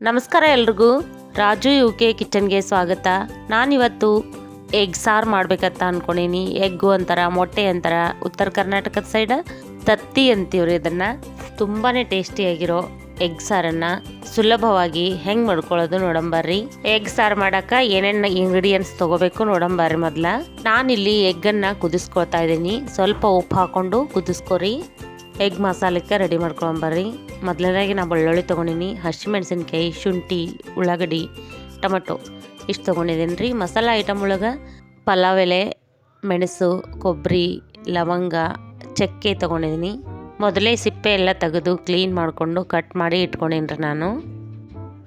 ನಮಸ್ಕಾರ ಎಲ್ರಿಗೂ. Raju U K ಕಿಚನ್ಗೆ ಸ್ವಾಗತ. ನಾನಿವತ್ತು ಎಗ್ ಸಾರು ಮಾಡ್ಬೇಕಂತ ಅನ್ಕೊಂಡಿನಿ. ಎಗ್ಗು ಅಂತಾರ ಮೊಟ್ಟೆ ಅಂತಾರ ಉತ್ತರ ಕರ್ನಾಟಕದ ಸೈಡ್ ತತ್ತಿ ಅಂತೀವ್ರಿ ಇದನ್ನು. ತುಂಬಾ ಟೇಸ್ಟಿಯಾಗಿರೋ ಎಗ್ ಸಾರನ್ನು ಸುಲಭವಾಗಿ ಹೆಂಗೆ ಮಾಡ್ಕೊಳ್ಳೋದು ನೋಡಂಬರ್ರಿ ಎಗ್ ಸಾರು ಮಾಡೋಕೆ ಏನೇನು ಇಂಗ್ರೀಡಿಯೆಂಟ್ಸ್ ತಗೋಬೇಕು ನೋಡಂಬರ್ರಿ ಮೊದಲ. ನಾನಿಲ್ಲಿ ಎಗ್ಗನ್ನು ಕುದಿಸ್ಕೊಳ್ತಾ ಇದ್ದೀನಿ. ಸ್ವಲ್ಪ ಉಪ್ಪು ಹಾಕ್ಕೊಂಡು ಕುದಿಸ್ಕೊರಿ. Egg ಮಸಾಲಕ್ಕೆ ready ಮಾಡ್ಕೊಂಬರ್ರಿ. ಮೊದಲನೇದಾಗಿ ನಾ ಬೆಳ್ಳುಳ್ಳಿ ತೊಗೊಂಡಿನಿ, ಹಸಿಮೆಣಸಿನ್ಕಾಯಿ, ಶುಂಠಿ, ಉಳ್ಳಾಗಡ್ಡಿ, ಟೊಮೆಟೊ ಇಷ್ಟು ತೊಗೊಂಡಿದ್ದೀನಿ ರೀ ಮಸಾಲ ಐಟಮ್ ಒಳಗೆ ಪಲಾವ್ ಎಲೆ, ಮೆಣಸು ಕೊಬ್ಬರಿ ಲವಂಗ, ಚಕ್ಕೆ ತೊಗೊಂಡಿದ್ದೀನಿ ಮೊದಲೇ ಸಿಪ್ಪೆ ಎಲ್ಲ ತೆಗೆದು ಕ್ಲೀನ್ ಮಾಡಿಕೊಂಡು ಕಟ್ ಮಾಡಿ ಇಟ್ಕೊಂಡೀನಿ ರೀ ನಾನು.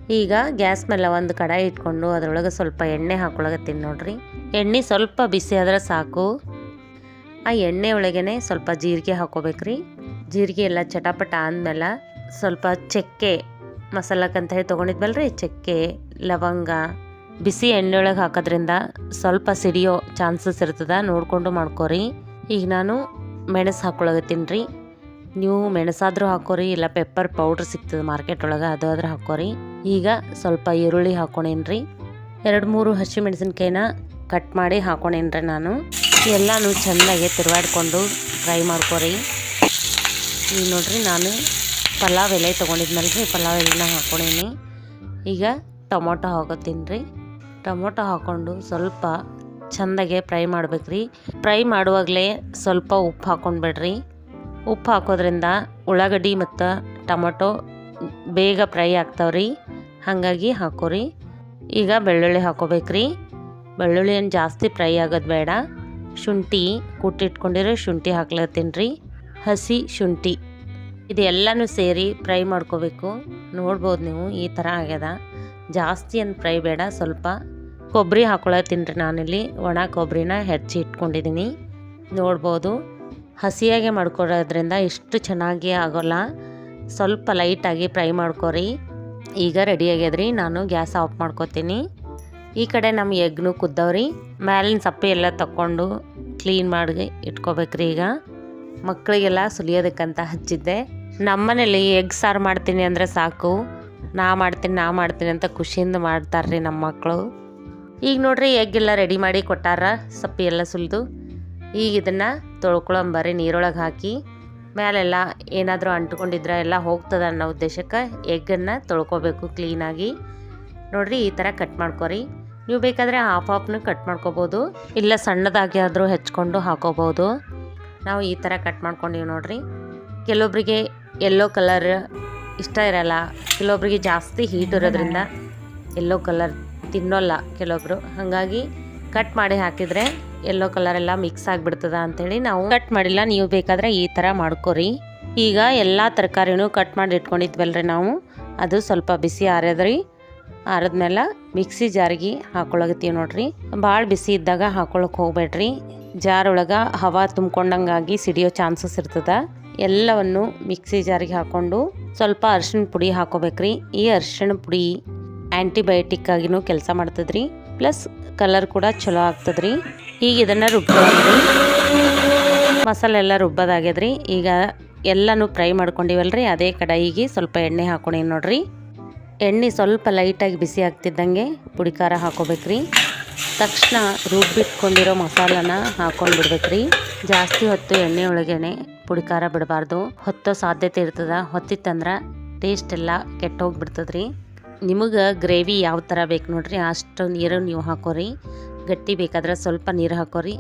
ಈಗ ಗ್ಯಾಸ್ ಮೇಲೆ ಒಂದು ಕಡಾಯಿ ಇಟ್ಕೊಂಡು ಅದರೊಳಗೆ ಸ್ವಲ್ಪ ಎಣ್ಣೆ ಹಾಕೊಳಗತ್ತೀನಿ ನೋಡ್ರಿ. ಎಣ್ಣೆ ಸ್ವಲ್ಪ ಬಿಸಿ ಆದ್ರೆ ಸಾಕು. ಆ ಎಣ್ಣೆ ಒಳಗೇನೆ ಸ್ವಲ್ಪ ಜೀರಿಗೆ ಹಾಕೋಬೇಕ್ರಿ ಜೀರಿಗೆ ಎಲ್ಲ ಚಟಾಪಟ ಆದ್ಮೇಲೆ ಸ್ವಲ್ಪ ಚಕ್ಕೆ ಮಸಾಲಕ್ಕಂತ ಹೇಳಿ ತೊಗೊಂಡಿದ್ವಲ್ರಿ? ಚಕ್ಕೆ, ಲವಂಗ, ಬಿಸಿ ಎಣ್ಣೆ ಒಳಗೆ ಹಾಕೋದ್ರಿಂದ ಸ್ವಲ್ಪ ಸಿಡಿಯೋ ಚಾನ್ಸಸ್ ಇರ್ತದೆ, ನೋಡಿಕೊಂಡು ಮಾಡ್ಕೋರಿ. ಈಗ ನಾನು ಮೆಣಸು ಹಾಕ್ಕೊಳಗತ್ತೀನಿ ರೀ. ನೀವು ಮೆಣಸಾದ್ರೂ ಹಾಕೋರಿ, ಇಲ್ಲ ಪೆಪ್ಪರ್ ಪೌಡ್ರ್ ಸಿಗ್ತದೆ ಮಾರ್ಕೆಟ್ ಒಳಗೆ ಅದು ಆದ್ರೆ ಹಾಕೋರಿ. ಈಗ ಸ್ವಲ್ಪ ಈರುಳ್ಳಿ ರೀ. ಎರಡು ಮೂರು ಹಸಿ ಮೆಣಸಿನ್ಕಾಯಿನ ಕಟ್ ಮಾಡಿ ಹಾಕೊಂಡೇನ್ರಿ ನಾನು. ಎಲ್ಲನೂ ಚೆನ್ನಾಗಿ ತಿರುವಾಡ್ಕೊಂಡು ಫ್ರೈ ಮಾಡ್ಕೊರಿ. ಈಗ ನೋಡ್ರಿ ನಾನು ಪಲಾವ್ ಎಲೆ ತೊಗೊಂಡಿದ್ನಲ್ರಿ, ಪಲಾವ್ ಎಲೆನ ಹಾಕೊಂಡೀನಿ ಈಗ ಟೊಮೊಟೊ ಹಾಕೋತೀನಿ ರೀ ಟೊಮೊಟೊ ಹಾಕ್ಕೊಂಡು ಸ್ವಲ್ಪ ಚೆಂದಾಗೆ ಫ್ರೈ ಮಾಡ್ಬೇಕ್ರಿ. ಫ್ರೈ ಮಾಡುವಾಗಲೇ ಸ್ವಲ್ಪ ಉಪ್ಪು ಹಾಕ್ಕೊಂಡ್ಬೇಡ್ರಿ ಉಪ್ಪು ಹಾಕೋದ್ರಿಂದ ಉಳ್ಳಾಗಡ್ಡಿ ಮತ್ತು ಟೊಮೊಟೊ ಬೇಗ ಫ್ರೈ ಆಗ್ತಾವ್ರಿ. ಹಾಗಾಗಿ ಹಾಕೋರಿ. ಈಗ ಬೆಳ್ಳುಳ್ಳಿ ಹಾಕೋಬೇಕ್ರಿ. ಬೆಳ್ಳುಳ್ಳಿ ಏನು ಜಾಸ್ತಿ ಫ್ರೈ ಆಗೋದು ಬೇಡ. ಶುಂಠಿ, ಕುಟ್ಟಿಟ್ಕೊಂಡಿರೋ ಶುಂಠಿ ಹಾಕ್ಲತ್ತೀನಿ ರೀ ಹಸಿ ಶುಂಠಿ. ಇದೆಲ್ಲನೂ ಸೇರಿ ಫ್ರೈ ಮಾಡ್ಕೋಬೇಕು. ನೋಡ್ಬೋದು ನೀವು, ಈ ಥರ ಆಗ್ಯದ. ಜಾಸ್ತಿ ಏನು ಫ್ರೈ ಬೇಡ, ಸ್ವಲ್ಪ ಕೊಬ್ಬರಿ ಹಾಕೊಳತ್ತೀನಿ ನಾನಿಲ್ಲಿ. ಒಣ ಕೊಬ್ಬರಿನ ಹೆಚ್ಚಿ ಇಟ್ಕೊಂಡಿದ್ದೀನಿ. ನೋಡ್ಬೋದು, ಹಸಿಯಾಗೆ ಮಾಡ್ಕೊಳ್ಳೋದ್ರಿಂದ ಇಷ್ಟು ಚೆನ್ನಾಗಿ ಆಗೋಲ್ಲ. ಸ್ವಲ್ಪ ಲೈಟಾಗಿ ಫ್ರೈ ಮಾಡ್ಕೋರಿ. ಈಗ ರೆಡಿ ಆಗ್ಯದ್ರಿ ನಾನು ಗ್ಯಾಸ್ ಆಫ್ ಮಾಡ್ಕೊತೀನಿ. ಈ ಕಡೆ ನಮ್ಮ ಎಗ್ನು ಕುದ್ದವ್ರಿ. ಮ್ಯಾಲಿನ ಸಪ್ಪೆ ಎಲ್ಲ ತಕ್ಕೊಂಡು ಕ್ಲೀನ್ ಮಾಡಿ ಇಟ್ಕೋಬೇಕ್ರಿ ಈಗ. ಮಕ್ಕಳಿಗೆಲ್ಲ ಸುಲಿಯೋದಕ್ಕಂತ ಹಚ್ಚಿದ್ದೆ. ನಮ್ಮನೇಲಿ ಎಗ್ ಸಾರು ಮಾಡ್ತೀನಿ ಅಂದರೆ ಸಾಕು. ನಾ ಮಾಡ್ತೀನಿ ನಾ ಮಾಡ್ತೀನಿ ಅಂತ ಖುಷಿಯಿಂದ ಮಾಡ್ತಾರ್ರಿ ನಮ್ಮ ಮಕ್ಕಳು. ಈಗ ನೋಡ್ರಿ ಎಗ್ ಎಲ್ಲ ರೆಡಿ ಮಾಡಿ ಕೊಟ್ಟಾರ ಸಪ್ಪಿ ಎಲ್ಲ ಸುಲಿದು. ಈಗ ಇದನ್ನು ತೊಳ್ಕೊಳಂಬರ್ರಿ ನೀರೊಳಗೆ ಹಾಕಿ. ಮೇಲೆಲ್ಲ ಏನಾದರೂ ಅಂಟ್ಕೊಂಡಿದ್ರೆ ಎಲ್ಲ ಹೋಗ್ತದೆ ಅನ್ನೋ ಉದ್ದೇಶಕ್ಕೆ ಎಗ್ಗನ್ನು ತೊಳ್ಕೊಬೇಕು ಕ್ಲೀನಾಗಿ ನೋಡ್ರಿ ಈ ಥರ ಕಟ್ ಮಾಡ್ಕೊರಿ. ನೀವು ಬೇಕಾದರೆ ಹಾಫ್ ಹಾಫ್ನು ಕಟ್ ಮಾಡ್ಕೋಬೋದು. ಇಲ್ಲ ಸಣ್ಣದಾಗಿ ಆದರೂ ಹೆಚ್ಕೊಂಡು ಹಾಕೋಬೋದು. ನಾವು ಈ ಥರ ಕಟ್ ಮಾಡ್ಕೊಂಡಿವಿ ನೋಡ್ರಿ. ಕೆಲವೊಬ್ಬರಿಗೆ ಎಲ್ಲೋ ಕಲರ್ ಇಷ್ಟ ಇರಲ್ಲ ಕೆಲವೊಬ್ಬರಿಗೆ ಜಾಸ್ತಿ ಹೀಟ್ ಇರೋದ್ರಿಂದ ಎಲ್ಲೋ ಕಲರ್ ತಿನ್ನೋಲ್ಲ ಕೆಲವೊಬ್ರು. ಹಾಗಾಗಿ ಕಟ್ ಮಾಡಿ ಹಾಕಿದರೆ ಎಲ್ಲೋ ಕಲರ್ ಎಲ್ಲ ಮಿಕ್ಸ್ ಆಗಿಬಿಡ್ತದ ಅಂಥೇಳಿ ನಾವು ಕಟ್ ಮಾಡಿಲ್ಲ, ನೀವು ಬೇಕಾದರೆ ಈ ಥರ ಮಾಡ್ಕೊರಿ. ಈಗ ಎಲ್ಲ ತರಕಾರಿನೂ ಕಟ್ ಮಾಡಿ ಇಟ್ಕೊಂಡಿದ್ವಲ್ರಿ ನಾವು. ಅದು ಸ್ವಲ್ಪ ಬಿಸಿ ಆರ್ಯದ್ರಿ ಆರದ್ಮೇಲೆ ಮಿಕ್ಸಿ ಜಾರಿಗೆ ಹಾಕೊಳಗತ್ತೀವಿ ನೋಡ್ರಿ. ಭಾಳ ಬಿಸಿ ಇದ್ದಾಗ ಹಾಕೊಳಕ್ಕೆ ಹೋಗ್ಬೇಡ್ರಿ. ಜಾರ್ ಒಳಗೆ ಹವಾ ತುಂಬ್ಕೊಂಡಂಗಾಗಿ ಸಿಡಿಯೋ ಚಾನ್ಸಸ್ ಇರ್ತದ. ಎಲ್ಲವನ್ನು ಮಿಕ್ಸಿ ಜಾರಿಗೆ ಹಾಕ್ಕೊಂಡು ಸ್ವಲ್ಪ ಅರಿಶಿಣ ಪುಡಿ ಹಾಕೋಬೇಕ್ರಿ. ಈ ಅರಿಶಿಣ ಪುಡಿ ಆ್ಯಂಟಿಬಯೋಟಿಕ್ ಆಗಿನೂ ಕೆಲಸ ಮಾಡ್ತದ್ರಿ. ಪ್ಲಸ್ ಕಲರ್ ಕೂಡ ಚಲೋ ಆಗ್ತದ್ರಿ. ಈಗ ಇದನ್ನು ರುಬ್ಬೋದ್ರಿ ಮಸಾಲೆ ಎಲ್ಲ ರುಬ್ಬೋದಾಗ್ಯದ್ರಿ. ಈಗ ಎಲ್ಲನೂ ಫ್ರೈ ಮಾಡ್ಕೊಂಡಿವಲ್ರಿ. ಅದೇ ಕಡಾಯಿಗೆ ಸ್ವಲ್ಪ ಎಣ್ಣೆ ಹಾಕೊಂಡಿ ನೋಡ್ರಿ. ಎಣ್ಣೆ ಸ್ವಲ್ಪ ಲೈಟಾಗಿ ಬಿಸಿ ಆಗ್ತಿದ್ದಂಗೆ ಪುಡಿ ಖಾರ ಹಾಕೋಬೇಕ್ರಿ. ತಕ್ಷಣ ರುಬ್ಬಿಟ್ಕೊಂಡಿರೋ ಮಸಾಲನ ಹಾಕೊಂಡು ಬಿಡ್ಬೇಕ್ರಿ. ಜಾಸ್ತಿ ಹೊತ್ತು ಎಣ್ಣೆ ಒಳಗೇನೆ ಪುಡಿಕಾರ ಬಿಡಬಾರ್ದು. ಹೊತ್ತೋ ಸಾಧ್ಯತೆ ಇರ್ತದೆ. ಹೊತ್ತಿತ್ತಂದ್ರೆ ಟೇಸ್ಟ್ ಎಲ್ಲ ಕೆಟ್ಟೋಗ್ಬಿಡ್ತದ್ರಿ. ನಿಮಗೆ ಗ್ರೇವಿ ಯಾವ ಥರ ಬೇಕು ನೋಡ್ರಿ. ಅಷ್ಟು ನೀರು ನೀವು ಹಾಕೋರಿ. ಗಟ್ಟಿ ಬೇಕಾದ್ರೆ ಸ್ವಲ್ಪ ನೀರು ಹಾಕೋರಿ.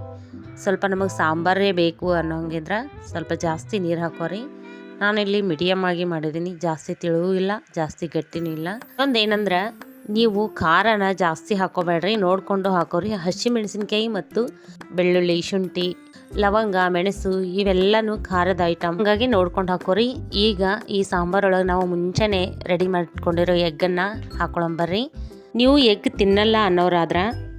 ಸ್ವಲ್ಪ ನಮಗೆ ಸಾಂಬಾರೇ ಬೇಕು ಅನ್ನೋಂಗಿದ್ರೆ ಸ್ವಲ್ಪ ಜಾಸ್ತಿ ನೀರು ಹಾಕೋರಿ. ನಾನಿಲ್ಲಿ ಮೀಡಿಯಮ್ ಆಗಿ ಮಾಡಿದ್ದೀನಿ ಜಾಸ್ತಿ ತಿಳುವೂ ಇಲ್ಲ, ಜಾಸ್ತಿ ಗಟ್ಟಿನೂ ಇಲ್ಲ. ಒಂದು ಏನಂದ್ರೆ ನೀವು ಖಾರನ ಜಾಸ್ತಿ ಹಾಕೋಬೇಡ್ರಿ, ನೋಡಿಕೊಂಡು ಹಾಕೋರಿ. ಹಸಿ ಮೆಣಸಿನ್ಕಾಯಿ ಮತ್ತು ಬೆಳ್ಳುಳ್ಳಿ, ಶುಂಠಿ, ಲವಂಗ, ಮೆಣಸು ಇವೆಲ್ಲನೂ ಖಾರದ ಐಟಮ್ ಹಾಗಾಗಿ ನೋಡ್ಕೊಂಡು ಹಾಕೋರಿ. ಈಗ ಈ ಸಾಂಬಾರೊಳಗೆ ನಾವು ಮುಂಚೆನೆ ರೆಡಿ ಮಾಡ್ಕೊಂಡಿರೋ ಎಗ್ಗನ್ನು ಹಾಕೊಳಂಬರ್ರಿ ನೀವು ಎಗ್ ತಿನ್ನಲ್ಲ ಅನ್ನೋರಾದ್ರೆ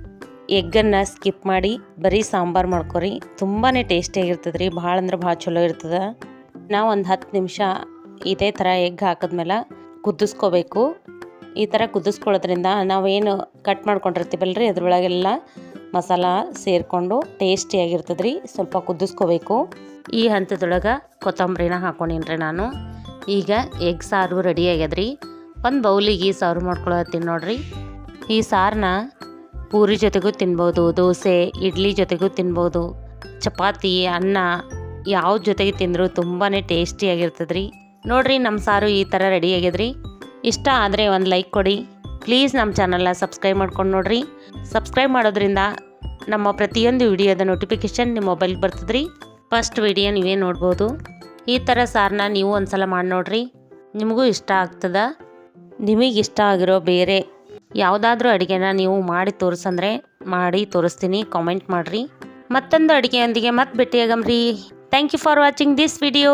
ಎಗ್ಗನ್ನು ಸ್ಕಿಪ್ ಮಾಡಿ ಬರೀ ಸಾಂಬಾರು ಮಾಡ್ಕೊರಿ. ತುಂಬಾ ಟೇಸ್ಟಿಯಾಗಿರ್ತದೆ ರೀ ಭಾಳ ಅಂದ್ರೆ ಭಾಳ ಚಲೋ ಇರ್ತದೆ. ನಾವು ಒಂದು ಹತ್ತು ನಿಮಿಷ ಇದೇ ಥರ ಎಗ್ ಹಾಕಿದ್ಮೇಲೆ ಕುದಿಸ್ಕೋಬೇಕು. ಈ ಥರ ಕುದಿಸ್ಕೊಳ್ಳೋದ್ರಿಂದ ನಾವೇನು ಕಟ್ ಮಾಡ್ಕೊಂಡಿರ್ತೀವಲ್ಲ ರೀ ಅದ್ರೊಳಗೆಲ್ಲ ಮಸಾಲ ಸೇರಿಕೊಂಡು ಟೇಸ್ಟಿಯಾಗಿರ್ತದೆ ರೀ ಸ್ವಲ್ಪ ಕುದಿಸ್ಕೋಬೇಕು. ಈ ಹಂತದೊಳಗೆ ಕೊತ್ತಂಬರಿನ ಹಾಕೊಂಡೀನಿ ರೀ ನಾನು. ಈಗ ಎಗ್ ಸಾರು ರೆಡಿ ಆಗ್ಯದ್ರಿ. ಒಂದು ಬೌಲಿಗೆ ಸಾರು ಮಾಡ್ಕೊಳತ್ತೀನಿ ನೋಡ್ರಿ. ಈ ಸಾರನ್ನ ಪೂರಿ ಜೊತೆಗೂ ತಿನ್ಬೋದು, ದೋಸೆ, ಇಡ್ಲಿ ಜೊತೆಗೂ ತಿನ್ಬೋದು, ಚಪಾತಿ, ಅನ್ನ ಯಾವ ಜೊತೆಗೆ ತಿಂದರೂ ತುಂಬಾ ಟೇಸ್ಟಿಯಾಗಿರ್ತದ್ರಿ. ನೋಡ್ರಿ ನಮ್ಮ ಸಾರು ಈ ಥರ ರೆಡಿ ಆಗ್ಯದ್ರಿ. ಇಷ್ಟ ಆದರೆ ಒಂದು ಲೈಕ್ ಕೊಡಿ. ಪ್ಲೀಸ್ ನಮ್ಮ ಚಾನಲ್ನ ಸಬ್ಸ್ಕ್ರೈಬ್ ಮಾಡ್ಕೊಂಡು ನೋಡ್ರಿ. ಸಬ್ಸ್ಕ್ರೈಬ್ ಮಾಡೋದ್ರಿಂದ ನಮ್ಮ ಪ್ರತಿಯೊಂದು ವಿಡಿಯೋದ ನೋಟಿಫಿಕೇಷನ್ ನಿಮ್ಮ ಮೊಬೈಲ್ಗೆ ಬರ್ತದ್ರಿ. ಫಸ್ಟ್ ವಿಡಿಯೋ ನೀವೇ ನೋಡ್ಬೋದು. ಈ ಥರ ಸಾರನ್ನ ನೀವು ಒಂದ್ಸಲ ಮಾಡಿ ನೋಡ್ರಿ. ನಿಮಗೂ ಇಷ್ಟ ಆಗ್ತದೆ? ನಿಮಗೆ ಇಷ್ಟ ಆಗಿರೋ ಬೇರೆ ಯಾವುದಾದ್ರೂ ಅಡುಗೆನ ನೀವು ಮಾಡಿ ತೋರಿಸಂದ್ರೆ ಮಾಡಿ ತೋರಿಸ್ತೀನಿ. ಕಾಮೆಂಟ್ ಮಾಡಿರಿ. ಮತ್ತೊಂದು ಅಡುಗೆಯೊಂದಿಗೆ ಮತ್ತೆ ಭೇಟಿಯಾಗಮ್ರಿ. Thank you for watching this video